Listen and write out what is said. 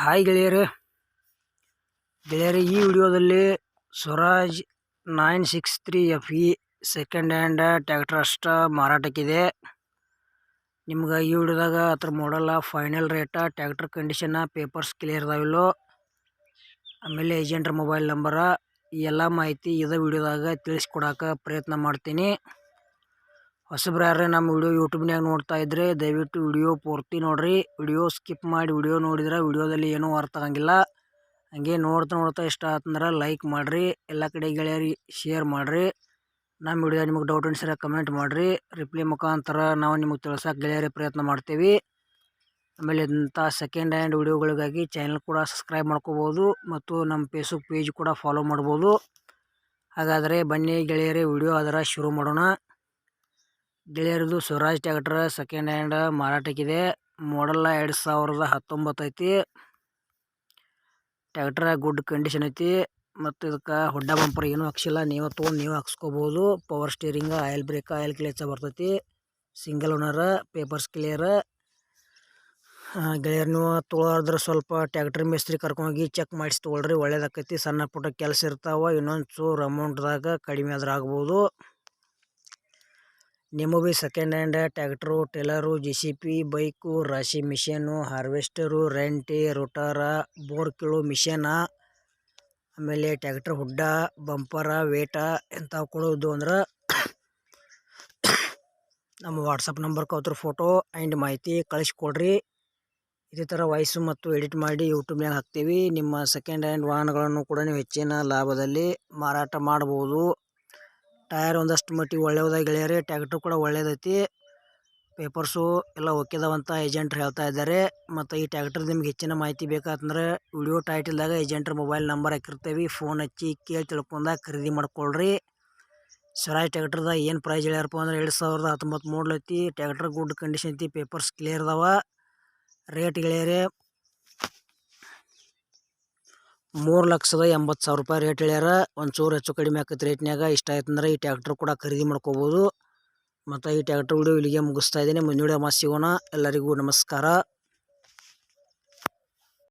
Hi ಗೆಳೆಯರೇ. ಗೆಳೆಯರೇ, ಈ ವಿಡಿಯೋದಲ್ಲಿ Swaraj nine six three F E second hand tractor ಅಷ್ಟು ಮಾರಾಟಕ್ಕಿದೆ. ನಿಮ್ಗೆ ಈ ವಿಡಿಯೋದಾಗ ಅದ್ರ model final rate tractor condition papers clear ಇದಾವಿಲ್ಲೋ ಆಮೇಲೆ ಏಜೆಂಟ್ರ ಮೊಬೈಲ್ ನಂಬರ ಎಲ್ಲ ಮಾಹಿತಿ ಇದೇ ವಿಡಿಯೋದಾಗ ತಿಳಿಸ್ಕೊಡಕ್ಕೆ ಪ್ರಯತ್ನ ಮಾಡ್ತೀನಿ. ಹೊಸಬ್ರು ಯಾರೇ ನಮ್ಮ ವಿಡಿಯೋ ಯೂಟ್ಯೂಬ್ನಾಗ ನೋಡ್ತಾ ಇದ್ರೆ ದಯವಿಟ್ಟು ವಿಡಿಯೋ ಪೂರ್ತಿ ನೋಡ್ರಿ. ವಿಡಿಯೋ ಸ್ಕಿಪ್ ಮಾಡಿ ವಿಡಿಯೋ ನೋಡಿದ್ರೆ ವಿಡಿಯೋದಲ್ಲಿ ಏನೂ ಅರ್ಥ ಆಗಂಗಿಲ್ಲ. ಹಂಗೆ ನೋಡ್ತಾ ನೋಡ್ತಾ ಇಷ್ಟ ಆತಂದ್ರೆ ಲೈಕ್ ಮಾಡಿರಿ. ಎಲ್ಲ ಕಡೆ ಗೆಳೆಯರಿ, ಶೇರ್ ಮಾಡಿರಿ. ನಮ್ಮ ವಿಡಿಯೋ ನಿಮಗೆ ಡೌಟ್ ಅನ್ಸಿರ ಕಮೆಂಟ್ ಮಾಡಿರಿ. ರಿಪ್ಲೈ ಮುಖಾಂತರ ನಾವು ನಿಮಗೆ ತಿಳ್ಸೋಕೆ ಗೆಳೆಯರಿ ಪ್ರಯತ್ನ ಮಾಡ್ತೀವಿ. ಆಮೇಲೆ ಇಂಥ ಸೆಕೆಂಡ್ ಹ್ಯಾಂಡ್ ವಿಡಿಯೋಗಳಿಗಾಗಿ ಚಾನಲ್ ಕೂಡ ಸಬ್ಸ್ಕ್ರೈಬ್ ಮಾಡ್ಕೋಬೋದು ಮತ್ತು ನಮ್ಮ ಫೇಸ್ಬುಕ್ ಪೇಜ್ ಕೂಡ ಫಾಲೋ ಮಾಡ್ಬೋದು. ಹಾಗಾದರೆ ಬನ್ನಿ ಗೆಳೆಯರೇ, ವಿಡಿಯೋ ಅದರ ಶುರು ಮಾಡೋಣ. ಗೆಳೆಯರದು ಸ್ವರಾಜ್ ಟ್ರ್ಯಾಕ್ಟರ್ ಸೆಕೆಂಡ್ ಹ್ಯಾಂಡ್ ಮಾರಾಟಕ್ಕಿದೆ ಮಾಡಲ್ಲ ಎರಡು ಸಾವಿರದ ಹತ್ತೊಂಬತ್ತು ಐತಿ. ಟ್ಯಾಕ್ಟ್ರ ಗುಡ್ ಕಂಡೀಷನ್ ಐತಿ. ಮತ್ತು ಇದಕ್ಕೆ ಹೊಡ್ಡ ಬಂಪರ್ ಏನೂ ಹಾಕ್ಸಿಲ್ಲ. ನೀವು ತೊಗೊಂಡು ನೀವು ಹಾಕ್ಸ್ಕೊಬೋದು. Power steering oil brake oil clutch ಬರ್ತೈತಿ. ಸಿಂಗಲ್ ಓನರ್ ಪೇಪರ್ಸ್ ಕ್ಲಿಯರ್ ಗೆಳೆಯರು ನೀವು ತೊಗೊಳೋದ್ರೆ ಸ್ವಲ್ಪ ಟ್ಯಾಕ್ಟ್ರ್ ಮೇಸ್ತ್ರಿ ಕರ್ಕೊಂಡೋಗಿ ಚೆಕ್ ಮಾಡಿಸಿ ತೊಗೊಳ್ರಿ. ಒಳ್ಳೇದಾಕೈತಿ. ಸಣ್ಣ ಪುಟ್ಟ ಕೆಲಸ ಇರ್ತಾವೆ. ಇನ್ನೊಂದು ಚೂರು ಅಮೌಂಟ್ದಾಗ ಕಡಿಮೆ ಆದ್ರೆ ಆಗ್ಬೋದು ನಿಮಗೆ second hand J C B bike ರಾಶಿ ಮಿಷನು ಹಾರ್ವೆಸ್ಟರು ರೆಂಟಿ ರೋಟರ ಬೋರ್ ಕೀಳು ಮಿಷನ ಆಮೇಲೆ ಟ್ಯಾಕ್ಟ್ರ್ ಹುಡ್ಡ ಬಂಪರ ವೇಟ ಎಂಥವು ಕೊಡೋದು ಅಂದ್ರೆ ನಮ್ಮ ವಾಟ್ಸಪ್ ನಂಬರ್ ಅವ್ರ ಫೋಟೋ ಆ್ಯಂಡ್ ಮಾಹಿತಿ ಕಳಿಸ್ಕೊಡ್ರಿ. ಇದೇ ಥರ ವಾಯ್ಸು ಮತ್ತು ಎಡಿಟ್ ಮಾಡಿ ಯೂಟ್ಯೂಬ್ನಾಗ ಹಾಕ್ತೀವಿ. ನಿಮ್ಮ ಸೆಕೆಂಡ್ ಹ್ಯಾಂಡ್ ವಾಹನಗಳನ್ನು ಕೂಡ ನೀವು ಹೆಚ್ಚಿನ ಲಾಭದಲ್ಲಿ ಮಾರಾಟ ಮಾಡ್ಬೋದು. ಟಯರ್ ಒಂದಷ್ಟು ಮಟ್ಟಿಗೆ ಒಳ್ಳೆಯದಾಗಿ ಗೆಳೆಯರೆ, ಟ್ಯಾಕ್ಟ್ರು ಕೂಡ ಒಳ್ಳೆಯದೈತಿ ಪೇಪರ್ಸು ಎಲ್ಲ ಓಕೆದವಂತ ಏಜೆಂಟ್ರು ಹೇಳ್ತಾ ಇದ್ದಾರೆ. ಮತ್ತು ಈ ಟ್ಯಾಕ್ಟ್ರ್ ನಿಮ್ಗೆ ಹೆಚ್ಚಿನ ಮಾಹಿತಿ ಬೇಕಾತಂದ್ರೆ ವಿಡಿಯೋ ಟೈಟಲ್ದಾಗ ಏಜೆಂಟ್ರ ಮೊಬೈಲ್ ನಂಬರ್ ಹಾಕಿರ್ತೇವೆ. ಫೋನ್ ಹಚ್ಚಿ ಕೇಳಿ ತಿಳ್ಕೊಂಡಾಗ ಖರೀದಿ ಮಾಡ್ಕೊಳ್ರಿ. ಸ್ವರಾಜ್ ಟ್ಯಾಕ್ಟ್ರದ ಏನು ಪ್ರೈಸ್ ಹೇಳ್ಯಾರಪ್ಪ ಅಂದ್ರೆ ಎರಡು ಸಾವಿರದ ಹತ್ತೊಂಬತ್ತು ಮೂಡ್ಲೈತಿ ಐತಿ. ಟ್ಯಾಕ್ಟರ್ ಗುಡ್ ಕಂಡೀಷನ್ ಐತಿ. ಪೇಪರ್ಸ್ ಕ್ಲಿಯರ್ ಅದಾವ. ರೇಟ್ ಗೆಳೆಯರೆ ಮೂರು ಲಕ್ಷದ ಎಂಬತ್ತು ಸಾವಿರ ರೂಪಾಯಿ ರೇಟ್ ಹೇಳ್ಯಾರ. ಒಂಚೂರು ಹೆಚ್ಚು ಕಡಿಮೆ ಆಕೈತೆ ರೇಟ್ನ್ಯಾಗ. ಇಷ್ಟ ಆಯ್ತಂದ್ರೆ ಈ ಟ್ಯಾಕ್ಟರ್ ಕೂಡ ಖರೀದಿ ಮಾಡ್ಕೋಬೋದು. ಮತ್ತು ಈ ಟ್ಯಾಕ್ಟರ್ ವಿಡಿಯೋ ಇಲ್ಲಿಗೆ ಮುಗಿಸ್ತಾ ಇದ್ದೀನಿ. ಮುಂದಿನ ವಿಡಿಯೋ ಸಿಗೋಣ. ಎಲ್ಲರಿಗೂ ನಮಸ್ಕಾರ.